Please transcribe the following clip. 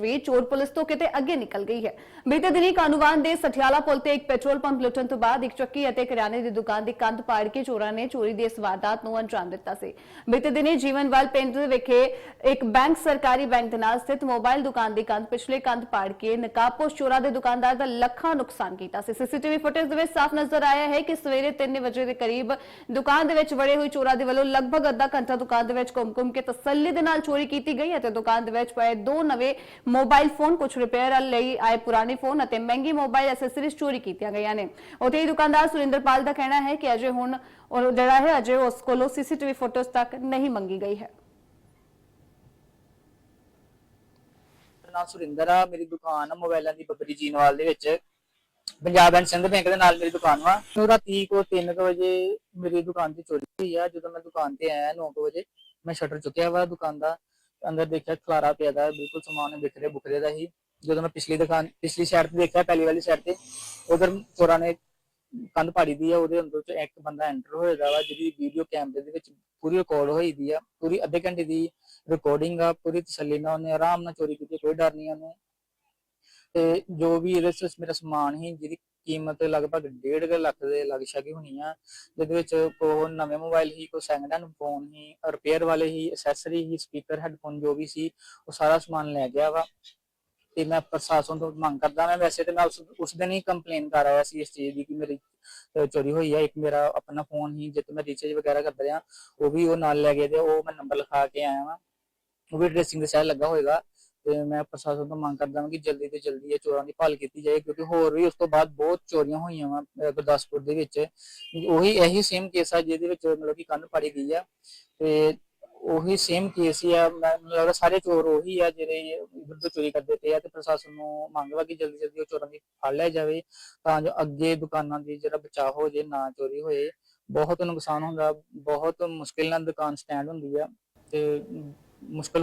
ਵੀ ਚੋਰ ਪੁਲਿਸ ਤੋਂ ਕਿਤੇ ਅੱਗੇ ਨਿਕਲ ਗਈ ਹੈ। ਬੀਤੇ ਦਿਨੀ ਕਾਨੂੰਵਾਨ ਦੇ ਸਠਿਆਲਾ ਪੁਲ ਤੇ ਇੱਕ ਪੈਟਰੋਲ ਪੰਪ ਲੁੱਟਣ ਤੋਂ ਬਾਅਦ ਇੱਕ ਚੱਕੀ ਅਤੇ ਕਿਰਾਣੇ ਦੀ ਦੁਕਾਨ ਦੀ ਕੰਧ ਪਾੜ ਕੇ ਚੋਰਾਂ ਨੇ ਚੋਰੀ ਦੀ ਇਸ ਵਾਰਦਾਤ ਨੂੰ ਅੰਜਾਮ ਦਿੱਤਾ ਸੀ। ਬੀਤੇ ਦਿਨੀ ਜੀਵਨਵਾਲ ਪਿੰਡ ਵਿਖੇ ਇੱਕ ਬੈਂਕ ਸਰਕਾਰੀ ਬੈਂਕ ਦੇ ਨਾਲ ਸਥਿਤ ਮੋਬਾਈਲ ਦੁਕਾਨ ਦੀ ਕੰਧ ਪਿਛਲੇ ਕੰਧ ਪਾੜ ਕੇ ਨਕਾਬਪੋਸ਼ ਚੋਰਾਂ ਦੇ ਦੁਕਾਨਦਾਰ ਦਾ ਲੱਖਾਂ ਨੁਕਸਾਨ ਕੀਤਾ ਸੀ। ਸੀਸੀਟੀਵੀ ਫੁਟੇਜ ਦੇ ਵਿੱਚ ਸਾਫ਼ ਨਜ਼ਰ ਆਇਆ ਹੈ ਕਿ ਸਵੇਰੇ 3 ਵਜੇ ਦੇ ਕਰੀਬ ਦੁਕਾਨ ਦੇ ਵਿੱਚ ਵੜੇ ਹੋਏ ਚੋਰਾਂ ਦੇ ਵੱਲੋਂ ਲਗਭਗ ਅੱਧਾ ਘੰਟਾ ਦੁਕਾਨ ਦੇ ਵਿੱਚ ਘੁੰਮ-ਘੁੰਮ ਕੇ ਤਸੱਲੀ ਦੇ ਨਾਲ ਚੋਰੀ ਕੀਤੀ ਗਈ ਅਤੇ ਦੁਕਾਨ ਦੇ ਵਿੱਚ ਪਏ ਦੋ ਨਵੇਂ ਮੋਬਾਈਲ ਫੋਨ ਕੁਝ ਰਿਪੇਅਰ ਲਈ ਆਏ ਪੁਰਾਣੇ ਫੋਨ ਅਤੇ ਮਹਿੰਗੀ ਮੋਬਾਈਲ ਐਕਸੈਸਰੀਜ਼ ਚੋਰੀ ਕੀਤੀਆਂ ਗਈਆਂ ਨੇ। ਉੱਥੇ ਹੀ ਦੁਕਾਨਦਾਰ ਸੁਰਿੰਦਰਪਾਲ ਦਾ ਕਹਿਣਾ ਹੈ ਕਿ ਅਜੇ ਹੁਣ ਜਿਹੜਾ ਹੈ, ਅਜੇ ਉਸ ਕੋਲੋਂ ਸੀਸੀਟੀਵੀ ਫੁਟੇਜ ਤੱਕ ਨਹੀਂ ਮੰਗੀ ਗਈ ਹੈ। ਨਾਮ ਸੁਰਿੰਦਰ ਆ, ਮੇਰੀ ਦੁਕਾਨ ਆ ਮੋਬਾਈਲਾਂ ਦੀ ਬੱਬਰੀ ਜੀਨਵਾਲ ਦੇ ਵਿੱਚ। ਪੰਜਾਬ ਐਂਡ ਸਿੰਧ ਬੈਂਕ ਦੇ ਨਾਲ ਮੇਰੀ ਦੁਕਾਨ ਵਾ। ਰਾਤੀ ਕੋ 3 ਵਜੇ ਮੇਰੀ ਦੁਕਾਨ ਤੇ ਚੋਰੀ ਹੋਈ ਆ। ਜਦੋਂ ਮੈਂ ਦੁਕਾਨ ਤੇ ਆਇਆ 9 ਵਜੇ, ਮੈਂ ਸ਼ਟਰ ਚੁੱਕਿਆ ਵਾ ਦੁਕਾਨ ਦਾ। ਅੰਦਰ ਦੇਖਿਆ ਖਲਾਰਾ ਪਿਆ ਦਾ, ਬਿਲਕੁਲ ਸਮਾਨ ਬਿਖਰੇ ਬੁਖਰੇ ਦਾ ਹੀ। ਜਦੋਂ ਮੈਂ ਪਿਛਲੀ ਦੁਕਾਨ, ਪਿਛਲੀ ਸਾਈਡ ਤੇ ਦੇਖਿਆ, ਪਹਿਲੀ ਵਾਲੀ ਸਾਈਡ ਤੇ, ਉਧਰ ਚੋਰਾਂ ਨੇ ਕੰਧ ਪਾੜੀ ਦੀ ਆ, ਉਹਦੇ ਅੰਦਰ ਚ ਇੱਕ ਬੰਦਾ ਐਂਟਰ ਹੋਏਗਾ ਵਾ, ਜਿਹਦੀ ਵੀਡੀਓ ਕੈਮਰੇ ਦੇ ਵਿੱਚ ਪੂਰੀ ਰਿਕਾਰਡ ਹੋਈ ਦੀ ਆ, ਪੂਰੀ ਅੱਧੇ ਘੰਟੇ ਦੀ ਰਿਕਾਰਡਿੰਗ ਆ, ਪੂਰੀ ਤਸੱਲੀ ਨਾਲ ਉਹਨੇ ਆਰਾਮ ਨਾਲ ਚੋਰੀ ਕੀਤੀ, ਕੋਈ ਡਰ ਨਹੀਂ ਉਹਨੂੰ। ਤੇ ਜੋ ਵੀ ਇਹਦੇ ਵਿੱਚ ਮੇਰਾ ਸਮਾਨ ਸੀ, ਜਿਹਦੀ ਕੀਮਤ ਲਗਭਗ 1.5 ਲੱਖ ਦੇ ਲੱਗ ਛਾਗੀ ਹੋਣੀ ਆ। ਜਿਹਦੇ ਵਿੱਚ ਕੋ ਨਵੇਂ ਮੋਬਾਈਲ ਸੀ ਕੋ ਸੈਕਿੰਡ ਹੈਂਡ ਫੋਨ ਸੀ ਰਿਪੇਅਰ ਵਾਲੇ ਸੀ ਐਕਸੈਸਰੀ ਸੀ ਸਪੀਕਰ ਹੈਡਫੋਨ ਜੋ ਵੀ ਸੀ, ਉਹ ਸਾਰਾ ਸਮਾਨ ਲੈ ਗਿਆ ਵਾ। ਤੇ ਮੈਂ ਪ੍ਰਸ਼ਾਸਨ ਤੋਂ ਮੰਗ ਕਰਦਾ ਮੈਂ ਵੈਸੇ ਤੇ ਮੈਂ ਉਸ ਉਸ ਦਿਨ ਹੀ ਕੰਪਲੇਨ ਕਰ ਆਇਆ ਸੀ ਇਸ ਚੀਜ਼ ਦੀ ਕਿ ਮੇਰੀ ਚੋਰੀ ਹੋਈ ਆ। ਇੱਕ ਮੇਰਾ ਆਪਣਾ ਫੋਨ ਹੀ ਜਿੱਤੇ ਮੈਂ ਰੀਚਾਰਜ ਵਗੈਰਾ ਕਰਦਾ ਰਿਹਾ, ਉਹ ਵੀ ਉਹ ਨਾਲ ਲੈ ਗਏ ਤੇ ਉਹ ਮੈਂ ਨੰਬਰ ਲਿਖਾ ਕੇ ਆਇਆ ਵਾਂ। ਉਹ ਵੀ ਡਰੈਸਿੰਗ ਦੇ ਸਹਿ ਲੱਗਾ ਹੋਏਗਾ। ਤੇ ਮੈਂ ਪ੍ਰਸ਼ਾਸਨ ਤੋਂ ਮੰਗ ਕਰਦਾ ਹਾਂ ਕਿ ਜਲਦੀ ਤੋਂ ਜਲਦੀ ਇਹ ਚੋਰਾਂ ਦੀ ਭਾਲ ਕੀਤੀ ਜਾਏ, ਕਿਉਂਕਿ ਹੋਰ ਵੀ ਉਸ ਤੋਂ ਬਾਅਦ ਬਹੁਤ ਚੋਰੀਆਂ ਹੋਈਆਂ ਵਾ ਗੁਰਦਾਸਪੁਰ ਦੇ ਵਿੱਚ। ਉਹੀ ਇਹੀ ਸੇਮ ਕੇਸ ਆ ਜਿਹਦੇ ਵਿੱਚ ਮਤਲਬ ਕਿ ਕੰਨ ਪਾੜੀ ਗਈ ਆ ਤੇ ਉਹੀ ਸੇਮ ਕੇਸ ਹੀ ਆ ਮੈਨੂੰ ਲੱਗਦਾ ਸਾਰੇ ਚੋਰ ਉਹੀ ਆ ਜਿਹੜੇ ਇਧਰ ਤੋਂ ਚੋਰੀ ਕਰਦੇ ਪਏ ਆ ਤੇ ਪ੍ਰਸ਼ਾਸਨ ਨੂੰ ਮੰਗ ਵਾ ਕਿ ਜਲਦੀ ਜਲਦੀ ਉਹ ਚੋਰਾਂ ਦੀ ਫੜ ਲਿਆ ਜਾਵੇ ਤਾਂ ਜੋ ਅੱਗੇ ਦੁਕਾਨਾਂ ਦੀ ਜਿਹੜਾ ਬਚਾਅ ਹੋ ਜੇ, ਨਾ ਚੋਰੀ ਹੋਏ। ਬਹੁਤ ਨੁਕਸਾਨ ਹੁੰਦਾ, ਬਹੁਤ ਮੁਸ਼ਕਿਲ ਨਾਲ ਦੁਕਾਨ ਸਟੈਂਡ ਹੁੰਦੀ ਆ ਤੇ ਮੁਸ਼ਕਿਲ